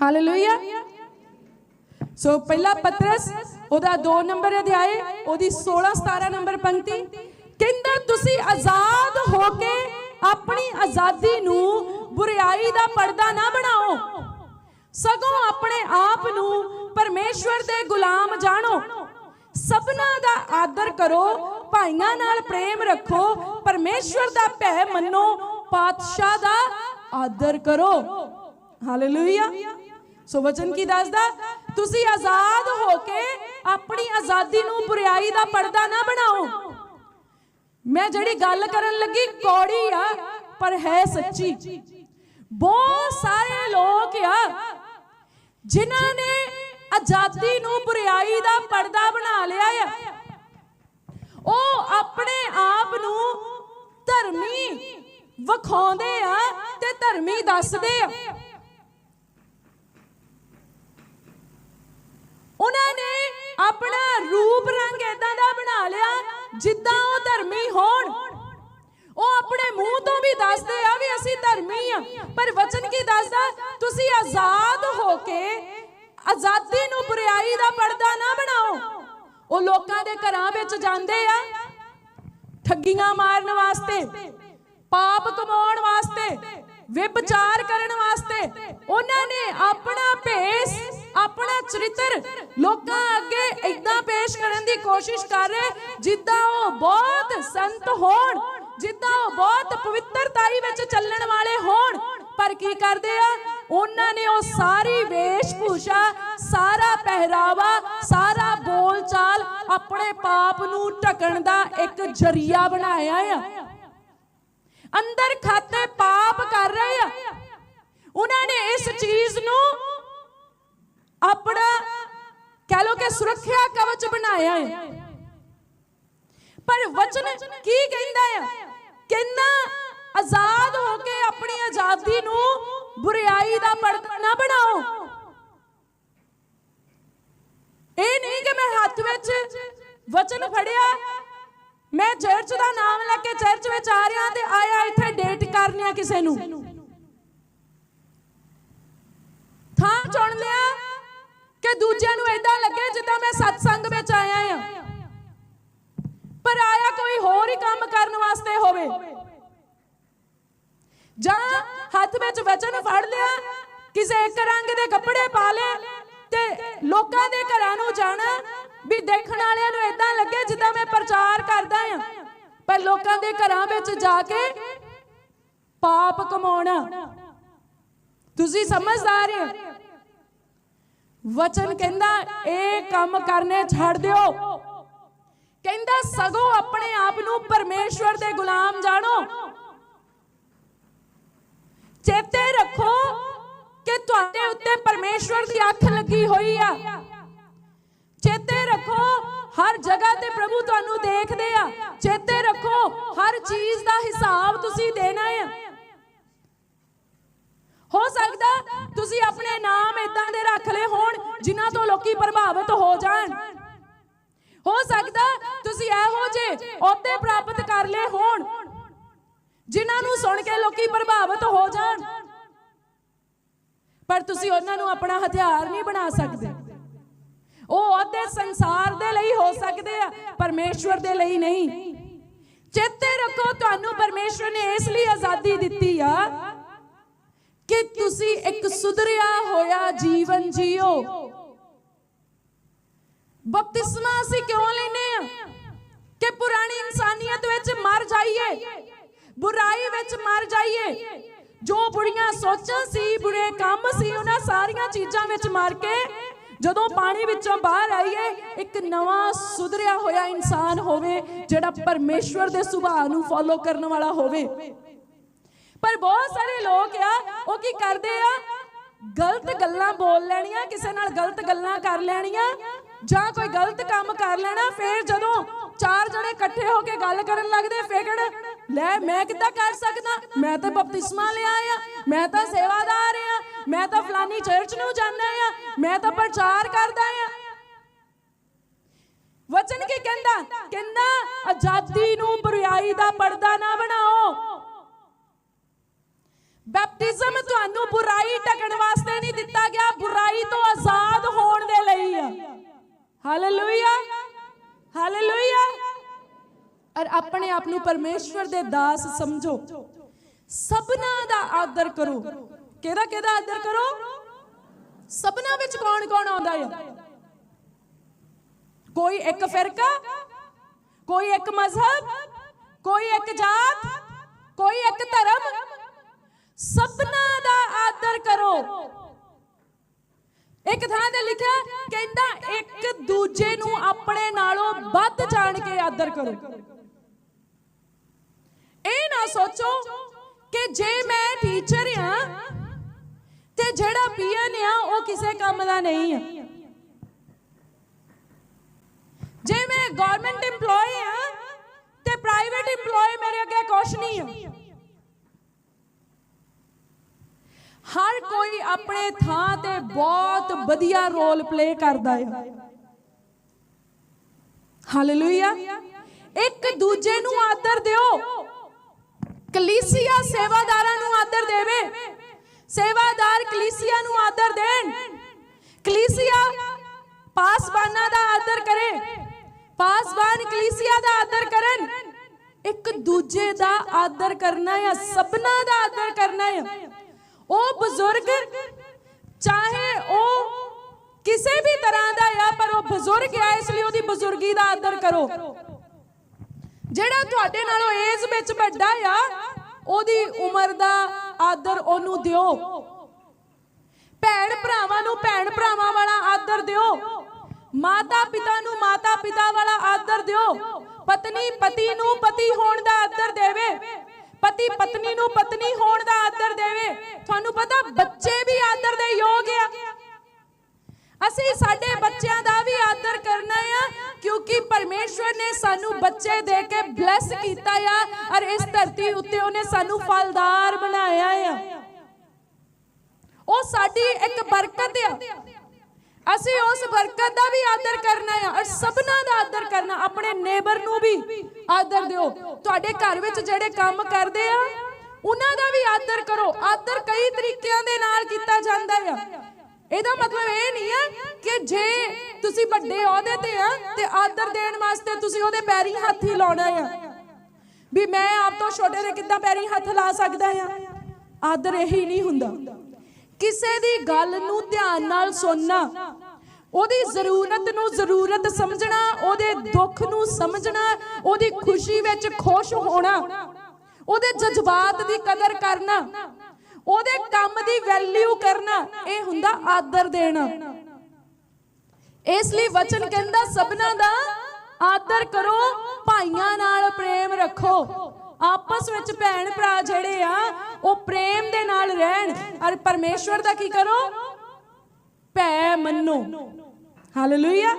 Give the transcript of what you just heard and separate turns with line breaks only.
Hallelujah ਸੋ ਪਹਿਲਾ ਪਤਰਸ, ਉਹਦਾ 2 number ਅਧਿਆਏ, ਉਹਦੀ 16 17 ਨੰਬਰ ਪੰਕਤੀ, ਕਹਿੰਦਾ, ਤੁਸੀਂ ਆਜ਼ਾਦ ਹੋ ਕੇ ਆਪਣੀ ਆਜ਼ਾਦੀ ਨੂੰ ਬੁਰੀਾਈ ਦਾ ਪਰਦਾ ਨਾ ਬਣਾਓ। ਸਗੋਂ ਆਪਣੇ ਆਪ ਨੂੰ ਪਰਮੇਸ਼ਵਰ ਦੇ ਗੁਲਾਮ ਜਾਣੋ। ਸਭਨਾ ਦਾ ਆਦਰ ਕਰੋ, ਭਾਈਆਂ ਨਾਲ ਪ੍ਰੇਮ ਰੱਖੋ, ਪਰਮੇਸ਼ਵਰ ਦਾ ਭੈ ਮੰਨੋ, ਪਾਤਸ਼ਾਹ ਦਾ ਆਦਰ ਕਰੋ। ਹਾਲੇਲੂਇਆ ਸੋ ਵਚਨ ਕੀ ਦੱਸਦਾ? ਤੁਸੀਂ ਆਜ਼ਾਦ ਹੋ ਕੇ ਆਪਣੀ ਆਜ਼ਾਦੀ ਨੂੰ ਬੁਰੀਾਈ ਦਾ ਪਰਦਾ ਨਾ ਬਣਾਓ। ਮੈਂ ਜਿਹੜੀ ਗੱਲ ਕਰਨ ਲੱਗੀ, ਕੌੜੀ ਆ, ਪਰ ਹੈ ਸੱਚੀ। ਬਹੁਤ ਸਾਰੇ ਲੋਕ ਆ, ਜਿਨ੍ਹਾਂ ਨੇ ਆਜ਼ਾਦੀ ਨੂੰ ਬੁਰੀਾਈ ਦਾ ਪਰਦਾ ਬਣਾ ਲਿਆ ਆ। ਉਹ ਆਪਣੇ ਆਪ ਨੂੰ ਧਰਮੀ ਵਿਖਾਉਂਦੇ ਆ ਤੇ ਧਰਮੀ ਦੱਸਦੇ ਆ ਉਹਨਾਂ ਨੇ ਆਪਣਾ ਰੂਪ ਰੰਗ ਇਦਾਂ ਦਾ ਬਣਾ ਲਿਆ ਜਿੱਦਾਂ ਉਹ ਧਰਮੀ ਹੋਣ। ਉਹ ਆਪਣੇ ਮੂੰਹ ਤੋਂ ਵੀ ਦੱਸਦੇ ਆ ਵੀ ਅਸੀਂ ਧਰਮੀ ਆ। ਪਰ ਵਚਨ ਕੀ ਦੱਸਦਾ? ਤੁਸੀਂ ਆਜ਼ਾਦ ਹੋ ਕੇ ਆਜ਼ਾਦੀ ਨੂੰ ਬੁਰੀਾਈ ਦਾ ਪਰਦਾ ਨਾ ਬਣਾਓ। ਉਹ ਲੋਕਾਂ ਦੇ ਘਰਾਂ ਵਿੱਚ ਜਾਂਦੇ ਆ, ਠੱਗੀਆਂ ਮਾਰਨ ਵਾਸਤੇ, ਪਾਪ ਕਮਾਉਣ ਵਾਸਤੇ, ਵਿਭਚਾਰ ਕਰਨ ਵਾਸਤੇ। ਉਹਨਾਂ ਨੇ ਆਪਣਾ ਭੇਸ, ਆਪਣਾ ਚਰਿੱਤਰ ਲੋਕਾਂ ਅੱਗੇ ਇਦਾਂ ਪੇਸ਼ ਕਰਨ ਦੀ ਕੋਸ਼ਿਸ਼ ਕਰ ਰਹੇ ਜਿੱਦਾਂ ਉਹ ਬਹੁਤ ਸੰਤ ਹੋਣ, ਜਿੱਦਾਂ ਉਹ ਬਹੁਤ ਪਵਿੱਤਰਤਾਈ ਵਿੱਚ ਚੱਲਣ ਵਾਲੇ ਹੋਣ। ਪਰ ਕੀ ਕਰਦੇ ਆ? ਉਹਨਾਂ ਨੇ ਉਹ ਸਾਰੀ ਵੇਸ਼ਭੂਸ਼ਾ, ਸਾਰਾ ਪਹਿਰਾਵਾ, ਸਾਰਾ ਬੋਲਚਾਲ ਆਪਣੇ ਪਾਪ ਨੂੰ ਢਕਣ ਦਾ ਇੱਕ ਜਰੀਆ ਬਣਾਇਆ ਆ। ਅੰਦਰ ਖਾਤੇ ਪਾਪ ਕਰ ਰਹੇ ਆ। ਉਹਨਾਂ ਨੇ ਇਸ ਚੀਜ਼ ਨੂੰ ਆਪਣਾ ਕਹਿ ਲੋ ਕਿ ਸੁਰੱਖਿਆ ਕਵਚ ਬਣਾਇਆ ਹੈ। ਪਰ ਵਚਨ ਕੀ ਕਹਿੰਦਾ ਆ ਕਹਿੰਦਾ, ਆਜ਼ਾਦ ਹੋ ਕੇ ਆਪਣੀ ਆਜ਼ਾਦੀ ਨੂੰ ਬੁਰੀਾਈ ਦਾ ਪਰਦਾ ਨਾ ਬਣਾਓ। ਇਹ ਨਹੀਂ ਕਿ ਮੈਂ ਹੱਥ ਵਿੱਚ ਵਚਨ ਫੜਿਆ। ਮੈਂ ਚਰਚ ਦਾ ਨਾਮ ਲੈ ਕੇ ਚਰਚ ਵਿੱਚ ਆ ਰਿਹਾ ਤੇ ਆਇਆ ਇੱਥੇ ਡੇਟ ਕਰਨੀ ਆ ਕਿਸੇ ਨੂੰ। ਥਾਂ ਚੁਣ ਲਿਆ। ਕਿ ਦੂਜਿਆਂ ਨੂੰ ਐਦਾਂ ਲੱਗੇ ਜਿੱਦਾਂ ਮੈਂ ਸਤਸੰਗ ਵਿੱਚ ਆਇਆ ਆ ਪਰ ਆਇਆ ਕੋਈ ਹੋਰ ਹੀ ਕੰਮ ਕਰਨ ਵਾਸਤੇ ਹੋਵੇ। ਜਾਂ ਹੱਥ ਵਿੱਚ ਵਚਨ ਫੜ ਲਿਆ, ਕਿਸੇ ਇੱਕ ਰੰਗ ਦੇ ਕੱਪੜੇ ਪਾ ਲਏ ਤੇ ਲੋਕਾਂ ਦੇ ਘਰਾਂ ਨੂੰ ਜਾਣਾ, ਵੀ ਦੇਖਣ ਵਾਲਿਆਂ ਨੂੰ ਇਦਾਂ ਲੱਗੇ ਜਿੱਦਾਂ ਮੈਂ ਪ੍ਰਚਾਰ ਕਰਦਾ ਆ ਪਰ ਲੋਕਾਂ ਦੇ ਘਰਾਂ ਵਿੱਚ ਜਾ ਕੇ ਪਾਪ ਕਮਾਉਣਾ। ਤੁਸੀਂ ਸਮਝਦਾਰ ਹੋ? ਵਚਨ ਕਹਿੰਦਾ, ਇਹ ਕੰਮ ਕਰਨੇ ਛੱਡ ਦਿਓ। ਕਹਿੰਦਾ, ਸਗੋਂ ਆਪਣੇ ਆਪ ਨੂੰ ਪਰਮੇਸ਼ਵਰ ਦੇ ਗੁਲਾਮ ਜਾਣੋ। ਚੇਤੇ ਰੱਖੋ ਕਿ ਤੁਹਾਡੇ ਉੱਤੇ ਪਰਮੇਸ਼ਵਰ ਦੀ ਅੱਖ ਲੱਗੀ ਹੋਈ ਆ। ਚੇਤੇ ਰੱਖੋ, ਹਰ ਜਗ੍ਹਾ ਤੇ ਪ੍ਰਭੂ ਤੁਹਾਨੂੰ ਦੇਖਦੇ ਆ। ਚੇਤੇ ਰੱਖੋ, ਹਰ ਚੀਜ਼ ਦਾ ਹਿਸਾਬ ਤੁਸੀਂ ਦੇਣਾ ਹੈ ਹੋ ਸਕਦਾ ਤੁਸੀਂ ਆਪਣੇ ਨਾਮ ਇਦਾਂ ਦੇ ਰੱਖ ਲਏ ਹੋਣ ਜਿਨ੍ਹਾਂ ਤੋਂ ਲੋਕੀ ਪ੍ਰਭਾਵਿਤ ਹੋ ਜਾਣ। ਹੋ ਸਕਦਾ ਤੁਸੀਂ ਇਹੋ ਜੇ ਅਹੁਦੇ ਪ੍ਰਾਪਤ ਕਰ ਲਏ ਹੋਣ ਜਿਨ੍ਹਾਂ ਨੂੰ ਸੁਣ ਕੇ ਲੋਕੀ ਪ੍ਰਭਾਵਿਤ ਹੋ ਜਾਣ। ਪਰ ਤੁਸੀਂ ਉਹਨਾਂ ਨੂੰ ਆਪਣਾ ਹਥਿਆਰ ਨਹੀਂ ਬਣਾ ਸਕਦੇ। ਉਹ ਅਹੁਦੇ ਸੰਸਾਰ ਦੇ ਲਈ ਹੋ ਸਕਦੇ ਆ, ਪਰਮੇਸ਼ਵਰ ਦੇ ਲਈ ਨਹੀਂ। ਚੇਤੇ ਰੱਖੋ ਤੁਹਾਨੂੰ ਪਰਮੇਸ਼ਵਰ ਨੇ ਇਸ ਲਈ ਆਜ਼ਾਦੀ ਦਿੱਤੀ। ਤੁਸੀਂ ਇੱਕ ਸੁਧਰਿਆ ਹੋਇਆ ਜੀਵਨ ਜੀਓ। ਬਪਤਿਸਮਾ ਅਸੀਂ ਕਿਉਂ ਲੈਨੇ ਆ ਕਿ ਪੁਰਾਣੀ ਇਨਸਾਨੀਅਤ ਵਿੱਚ ਮਰ ਜਾਈਏ, ਬੁਰਾਈ ਵਿੱਚ ਮਰ ਜਾਈਏ। ਜੋ ਬੁਰੀਆਂ ਸੋਚਾਂ ਸੀ, ਬੁਰੇ ਕੰਮ ਸੀ, ਉਹਨਾਂ ਸਾਰੀਆਂ ਚੀਜ਼ਾਂ ਵਿੱਚ ਮਰ ਕੇ ਜਦੋਂ ਪਾਣੀ ਵਿੱਚੋਂ ਬਾਹਰ ਆਈਏ, ਇੱਕ ਨਵਾਂ ਸੁਧਰਿਆ ਹੋਇਆ ਇਨਸਾਨ ਹੋਵੇ, ਜਿਹੜਾ ਪਰਮੇਸ਼ਵਰ ਦੇ ਸੁਭਾਅ ਨੂੰ ਫੋਲੋ ਕਰਨ ਵਾਲਾ ਹੋਵੇ। ਪਰ ਬਹੁਤ ਸਾਰੇ ਲੋਕ ਆ, ਉਹ ਕੀ ਕਰਦੇ ਆ? ਗਲਤ ਗੱਲਾਂ ਬੋਲ ਲੈਣੀਆਂ, ਕਿਸੇ ਨਾਲ ਗਲਤ ਗੱਲਾਂ ਕਰ ਲੈਣੀਆਂ, ਜਾਂ ਕੋਈ ਗਲਤ ਕੰਮ ਕਰ ਲੈਣਾ, ਫਿਰ ਜਦੋਂ ਚਾਰ ਜਣੇ ਇਕੱਠੇ ਹੋ ਕੇ ਗੱਲ ਕਰਨ ਲੱਗਦੇ ਫੇਕਣ ਲੈ ਮੈਂ ਕਿੱਦਾਂ ਕਰ ਸਕਦਾ? ਮੈਂ ਤਾਂ ਬਪਤਿਸਮਾ ਲਿਆ ਆ, ਮੈਂ ਤਾਂ ਸੇਵਾਦਾਰ ਆ, ਮੈਂ ਤਾਂ ਫਲਾਨੀ ਚਰਚ ਨੂੰ ਜਾਂਦਾ ਆ, ਮੈਂ ਤਾਂ ਪ੍ਰਚਾਰ ਕਰਦਾ ਆ। ਵਚਨ ਕੀ ਕਹਿੰਦਾ? ਕਹਿੰਦਾ, ਆਜ਼ਾਦੀ ਨੂੰ ਬੁਰੀਾਈ ਦਾ ਪਰਦਾ ਨਾ ਬਣਾਓ। ਬੈਪਟਿਜ਼ਮ ਤੁਹਾਨੂੰ ਬੁਰਾਈ ਟਕਣ ਵਾਸਤੇ ਨਹੀਂ ਦਿੱਤਾ ਗਿਆ, ਬੁਰਾਈ ਤੋਂ ਆਜ਼ਾਦ ਹੋਣ ਦੇ ਲਈ ਆ। ਹਾਲੇਲੂਇਆ ਹਾਲੇਲੂਇਆ ਔਰ ਆਪਣੇ ਆਪ ਨੂੰ ਪਰਮੇਸ਼ਵਰ ਦੇ ਦਾਸ ਸਮਝੋ। ਸਭਨਾ ਦਾ ਆਦਰ ਕਰੋ। ਕਿਹਦਾ ਕਿਹਦਾ ਆਦਰ ਕਰੋ? ਸਭਨਾ ਵਿੱਚ ਕੌਣ ਕੌਣ ਆਉਂਦਾ ਹੈ ਕੋਈ ਇੱਕ ਫਿਰਕਾ, ਕੋਈ ਇੱਕ ਮਜ਼ਹਬ, ਕੋਈ ਇੱਕ ਜਾਤ, ਕੋਈ ਇੱਕ ਧਰਮ ਸਭਨਾ ਦਾ ਆਦਰ ਕਰੋ। ਇੱਕ ਥਾਂ ਤੇ ਲਿਖਿਆ, ਕਹਿੰਦਾ ਇੱਕ ਦੂਜੇ ਨੂੰ ਆਪਣੇ ਨਾਲੋਂ ਵੱਧ ਜਾਣ ਕੇ ਆਦਰ ਕਰੋ। ਇਹ ਨਾ ਸੋਚੋ ਕਿ ਜੇ ਮੈਂ ਟੀਚਰ ਆ ਤੇ ਜਿਹੜਾ ਪੀਐਨ ਆ, ਉਹ ਕਿਸੇ ਕੰਮ ਦਾ ਨਹੀਂ ਆ। ਜੇ ਮੈਂ ਗਵਰਨਮੈਂਟ EMPLOYE ਆ ਤੇ ਪ੍ਰਾਈਵੇਟ EMPLOYE ਮੇਰੇ ਅੱਗੇ ਕੁਛ ਨਹੀਂ ਆ। ਹਰ ਕੋਈ ਆਪਣੇ ਥਾਂ ਤੇ ਬਹੁਤ ਵਧੀਆ ਰੋਲ ਪਲੇ ਕਰਦਾ ਹੈ ਹਾਲੇਲੂਇਆ ਇੱਕ ਦੂਜੇ ਨੂੰ ਆਦਰ ਦਿਓ। ਕਲੀਸਿਆ ਸੇਵਾਦਾਰਾਂ ਨੂੰ ਆਦਰ ਦੇਵੇ। ਸੇਵਾਦਾਰ ਕਲੀਸਿਆ ਨੂੰ ਆਦਰ ਦੇਣ। ਕਲੀਸਿਆ ਪਾਸਬਾਨਾਂ ਦਾ ਆਦਰ ਕਰੇ। ਪਾਸਬਾਨ ਕਲੀਸਿਆ ਦਾ ਆਦਰ ਕਰਨ। ਇੱਕ ਦੂਜੇ ਦਾ ਆਦਰ ਕਰਨਾ ਹੈ ਸਭਨਾ ਦਾ ਆਦਰ ਕਰਨਾ ਹੈ ਉਹ ਬਜ਼ੁਰਗ, ਚਾਹੇ ਉਹ ਕਿਸੇ ਵੀ ਤਰ੍ਹਾਂ ਦਾ ਆ, ਪਰ ਉਹ ਬਜ਼ੁਰਗ ਆ, ਇਸ ਲਈ ਉਹਦੀ ਬਜ਼ੁਰਗੀ ਦਾ ਆਦਰ ਕਰੋ। ਜਿਹੜਾ ਤੁਹਾਡੇ ਨਾਲੋਂ ਏਜ ਵਿੱਚ ਵੱਡਾ ਆ, ਉਹਦੀ ਉਮਰ ਦਾ ਆਦਰ ਉਹਨੂੰ ਦਿਓ। ਭੈਣ ਭਰਾਵਾਂ ਨੂੰ ਭੈਣ ਭਰਾਵਾਂ ਵਾਲਾ ਆਦਰ ਦਿਓ। ਮਾਤਾ ਪਿਤਾ ਨੂੰ ਮਾਤਾ ਪਿਤਾ ਵਾਲਾ ਆਦਰ ਦਿਓ। ਪਤਨੀ ਪਤੀ ਨੂੰ ਪਤੀ ਹੋਣ ਦਾ ਆਦਰ ਦੇਵੇ। ਪਤੀ ਪਤਨੀ ਨੂੰ ਪਤਨੀ ਹੋਣ ਦਾ ਆਦਰ ਦੇਵੇ। ਤੁਹਾਨੂੰ ਪਤਾ ਬੱਚੇ ਵੀ ਆਦਰ ਦੇ ਯੋਗ ਆ। ਅਸੀਂ ਸਾਡੇ ਬੱਚਿਆਂ ਦਾ ਵੀ ਆਦਰ ਕਰਨਾ ਆ, ਕਿਉਂਕਿ ਪਰਮੇਸ਼ਵਰ ਨੇ ਸਾਨੂੰ ਬੱਚੇ ਦੇ ਕੇ ਬਲੈਸ ਕੀਤਾ ਆ ਔਰ ਇਸ ਧਰਤੀ ਉੱਤੇ ਉਹਨੇ ਸਾਨੂੰ ਫਲਦਾਰ ਬਣਾਇਆ ਆ। ਉਹ ਸਾਡੀ ਇੱਕ ਬਰਕਤ ਆ। ਅਸੀਂ ਉਸ ਬਰਕਤ ਦਾ ਵੀ ਆਦਰ ਕਰਨਾ ਆ ਔਰ ਸਭਨਾ ਦਾ ਆਦਰ ਕਰਨਾ, ਆਪਣੇ ਨੇਬਰ ਨੂੰ ਵੀ ਆਦਰ ਦਿਓ। ਤੁਹਾਡੇ ਘਰ ਵਿੱਚ ਜਿਹੜੇ ਕੰਮ ਕਰਦੇ ਆ, ਉਹਨਾਂ ਦਾ ਵੀ ਆਦਰ ਕਰੋ। ਆਦਰ ਕਈ ਤਰੀਕਿਆਂ ਦੇ ਨਾਲ ਕੀਤਾ ਜਾਂਦਾ ਆ। ਇਹਦਾ ਮਤਲਬ ਇਹ ਨਹੀਂ ਆ ਕਿ ਜੇ ਤੁਸੀਂ ਵੱਡੇ ਅਹੁਦੇ ਤੇ ਆ ਤੇ ਆਦਰ ਦੇਣ ਵਾਸਤੇ ਤੁਸੀਂ ਉਹਦੇ ਪੈਰੀ ਹੱਥ ਹੀ ਲਾਉਣਾ ਆ। ਵੀ ਮੈਂ ਆਪ ਤੋਂ ਛੋਟੇ ਦੇ ਕਿੱਦਾਂ ਪੈਰੀ ਹੱਥ ਲਾ ਸਕਦਾ ਆ? ਆਦਰ ਇਹੀ ਨਹੀਂ ਹੁੰਦਾ। ਕਿਸੇ ਦੀ ਗੱਲ ਨੂੰ ਧਿਆਨ ਨਾਲ ਸੁਣਨਾ, ਉਹਦੀ ਜ਼ਰੂਰਤ ਨੂੰ ਜ਼ਰੂਰਤ ਸਮਝਣਾ, ਉਹਦੇ ਦੁੱਖ ਨੂੰ ਸਮਝਣਾ, ਉਹਦੀ ਖੁਸ਼ੀ ਵਿੱਚ ਖੁਸ਼ ਹੋਣਾ, ਉਹਦੇ ਜਜ਼ਬਾਤ ਦੀ ਕਦਰ ਕਰਨਾ, ਉਹਦੇ ਕੰਮ ਦੀ ਵੈਲਿਊ ਕਰਨਾ, ਇਹ ਹੁੰਦਾ ਆਦਰ ਦੇਣਾ। ਇਸ ਲਈ ਵਚਨ ਕਹਿੰਦਾ, ਸਭਨਾ ਦਾ ਆਦਰ ਕਰੋ, ਭਾਈਆਂ ਨਾਲ ਪ੍ਰੇਮ ਰੱਖੋ। ਆਪਸ ਵਿੱਚ ਭੈਣ ਭਰਾ ਜਿਹੜੇ ਆ, ਉਹ ਪ੍ਰੇਮ ਦੇ ਔਰ ਪਰਮੇਸ਼ਵਰ ਦਾ ਕੀ ਕਰੋ? ਭੈ ਮੰਨੋ। ਹਾਲੇਲੂਇਆ